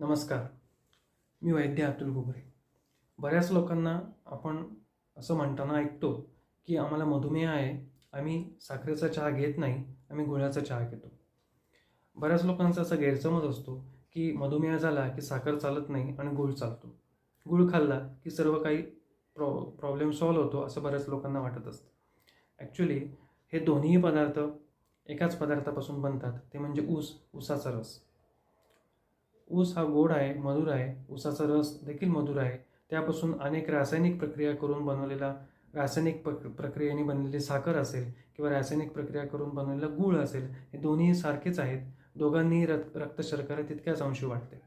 नमस्कार. मी वैद्य अतुल गोबरे बऱ्याच लोकांना आपण असं म्हणताना ऐकतो की आम्हाला मधुमेह आहे आम्ही साखरेचा चहा घेत नाही आम्ही गुळाचा चहा घेतो. बऱ्याच लोकांचा असा गैरसमज असतो की मधुमेह झाला की साखर चालत नाही आणि गुळ चालतो. गुळ खाल्ला की सर्व काही प्रॉ प्रॉब्लेम सॉल्व्ह होतो असं बऱ्याच लोकांना वाटत असतं. ॲक्च्युली हे दोन्ही पदार्थ एकाच पदार्थापासून बनतात. ते म्हणजे ऊस ऊसाचा रस. ऊस हा गोड आहे मधुर आहे ऊसाचा रस देखील मधुर आहे. त्यापासून अनेक रासायनिक प्रक्रिया करून बनवलेला रासायनिक प्रक प्रक्रियेने बनलेली साखर असेल किंवा रासायनिक प्रक्रिया करून बनवलेला गूळ असेल हे दोन्ही सारखेच आहेत. दोघांनीही रक्त रक्तशर्करा तितक्याच अंशी वाढते.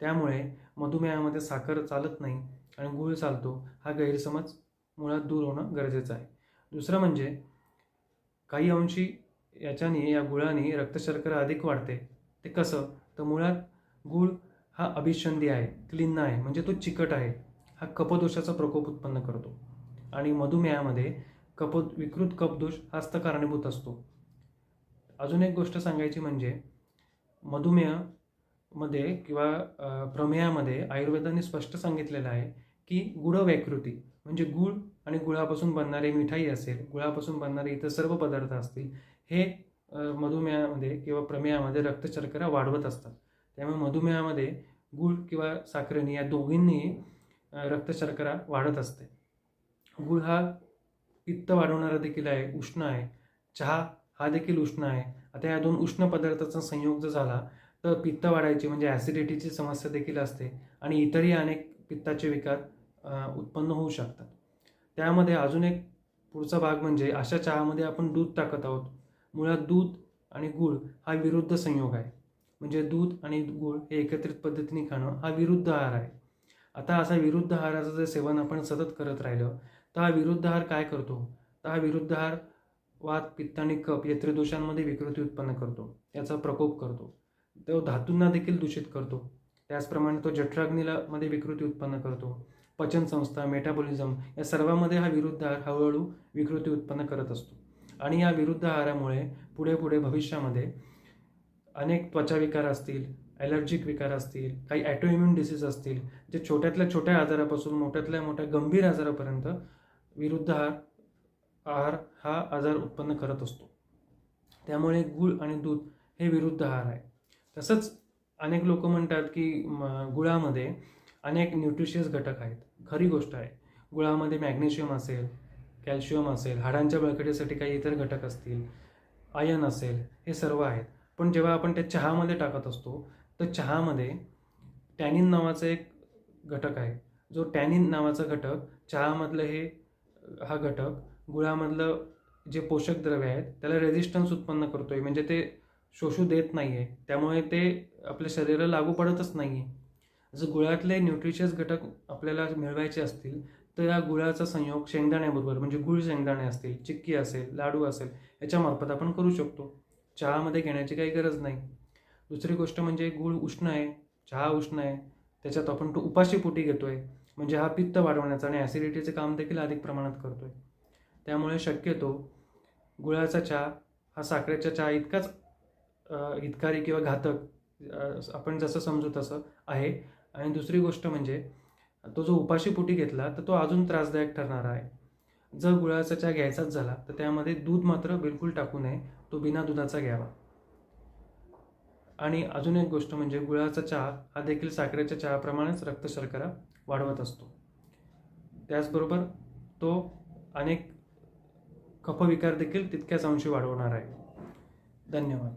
त्यामुळे मधुमेहामध्ये साखर चालत नाही आणि गूळ चालतो हा गैरसमज मुळात दूर होणं गरजेचं आहे. दुसरं म्हणजे काही अंशी याच्याने या गुळाने रक्तशर्करा अधिक वाढते. ते कसं? तर मुळात गूळ हा अभिषंधी आहे क्लिन्न आहे म्हणजे तो चिकट आहे. हा कपदोषाचा प्रकोप उत्पन्न करतो. आणि मधुमेहामध्ये कप विकृत कपदोष हाच कारणीभूत असतो. अजून एक गोष्ट सांगायची म्हणजे मधुमेहमध्ये किंवा प्रमेयामध्ये प्रमेहामध्ये आयुर्वेदाने स्पष्ट सांगितलेलं आहे की गुळ वैकृती म्हणजे गुळ आणि गुळापासून बनणारी मिठाई असेल गुळापासून बनणारे इतर सर्व पदार्थ असतील हे मधुमेहामध्ये किंवा प्रमेहामध्ये रक्तशर्करा वाढवत असतात. त्यामुळे मधुमेहामध्ये गूळ किंवा साखरेने या दोघींनी रक्तशर्करा वाढत असते. गूळ हा पित्त वाढवणारा देखील आहे उष्ण आहे. चहा हा देखील उष्ण आहे. आता या दोन उष्ण पदार्थाचा संयोग जर झाला तर पित्त वाढायची म्हणजे ॲसिडिटीची समस्या देखील असते आणि इतरही अनेक पित्ताचे विकार उत्पन्न होऊ शकतात. त्यामध्ये अजून एक पुढचा भाग म्हणजे अशा चहामध्ये आपण दूध टाकत आहोत. मुळात दूध आणि गूळ हा विरुद्ध संयोग आहे. म्हणजे दूध आणि गूळ हे एकत्रित पद्धतीने खाणं हा विरुद्ध आहार आहे. आता असा विरुद्ध आहाराचं जर सेवन आपण सतत करत राहिलं तर हा विरुद्ध आहार काय करतो? तर हा विरुद्ध आहार वात पित्त आणि कप या त्रिदोषांमध्ये विकृती उत्पन्न करतो. याचा प्रकोप करतो. तो धातूंना देखील दूषित करतो. त्याचप्रमाणे तो जठराग्नीला मध्ये विकृती उत्पन्न करतो. पचनसंस्था मेटाबॉलिझम या सर्वांमध्ये हा विरुद्ध आहार हळूहळू विकृती उत्पन्न करत असतो. आणि या विरुद्ध आहारामुळे पुढे पुढे भविष्यामध्ये अनेक त्वचा विकार असतील ॲलर्जिक विकार असतील काही ॲटोइम्युन डिसीज असतील जे छोट्यातल्या छोट्या आजारापासून मोठ्यातल्या मोठ्या गंभीर आजारापर्यंत विरुद्ध आहार आहार हा आजार उत्पन्न करत असतो. त्यामुळे गूळ आणि दूध हे विरुद्ध आहार आहे. तसंच अनेक लोक म्हणतात की म, गुळामध्ये अनेक न्यूट्रिशियस घटक आहेत. खरी गोष्ट आहे. गुळामध्ये मॅग्नेशियम असेल कॅल्शियम असेल हाडांच्या बळकटीसाठी काही इतर घटक असतील आयन असेल हे सर्व आहेत. पण जेव्हा आपण त्या चहामध्ये टाकत असतो तर चहामध्ये टॅनिन नावाचा एक घटक आहे. जो टॅनिन नावाचा घटक चहामधलं हे हा घटक गुळामधलं जे पोषक द्रव्य आहेत त्याला रेझिस्टन्स उत्पन्न करतो आहे म्हणजे ते शोषू देत नाही आहे त्यामुळे ते आपल्या शरीराला लागू पडतच नाही आहे जर गुळातले न्यूट्रिशियस घटक आपल्याला मिळवायचे असतील तर या गुळाचा संयोग शेंगदाण्याबरोबर म्हणजे गुळ शेंगदाणे असतील चिक्की असेल लाडू असेल याच्यामार्फत आपण करू शकतो. चहामध्ये घेण्याची काही गरज नाही. दुसरी गोष्ट म्हणजे गूळ उष्ण आहे चहा उष्ण आहे त्याच्यात आपण तो उपाशी पोटी आहे म्हणजे हा पित्त वाढवण्याचं आणि ॲसिडिटीचं काम देखील अधिक प्रमाणात करतो आहे त्यामुळे शक्यतो गुळाचा चहा हा साखरेच्या चहा इतकाच हितकारी किंवा घातक आपण जसं समजू तसं आहे. आणि दुसरी गोष्ट म्हणजे तो जो उपाशी पोटी घेतला तर तो अजून त्रासदायक ठरणार आहे. जर गुळाचा चहा घ्यायचाच झाला तर त्यामध्ये दूध मात्र बिलकुल टाकू नये. तो बिना दुधाचा घ्यावा. आणि अजून एक गोष्ट म्हणजे गुळाचा चहा हा देखील साखरेच्या चहाप्रमाणेच रक्तशर्करा वाढवत असतो. त्याचबरोबर तो अनेक कफविकार देखील तितक्याच अंशी वाढवणार आहे. धन्यवाद.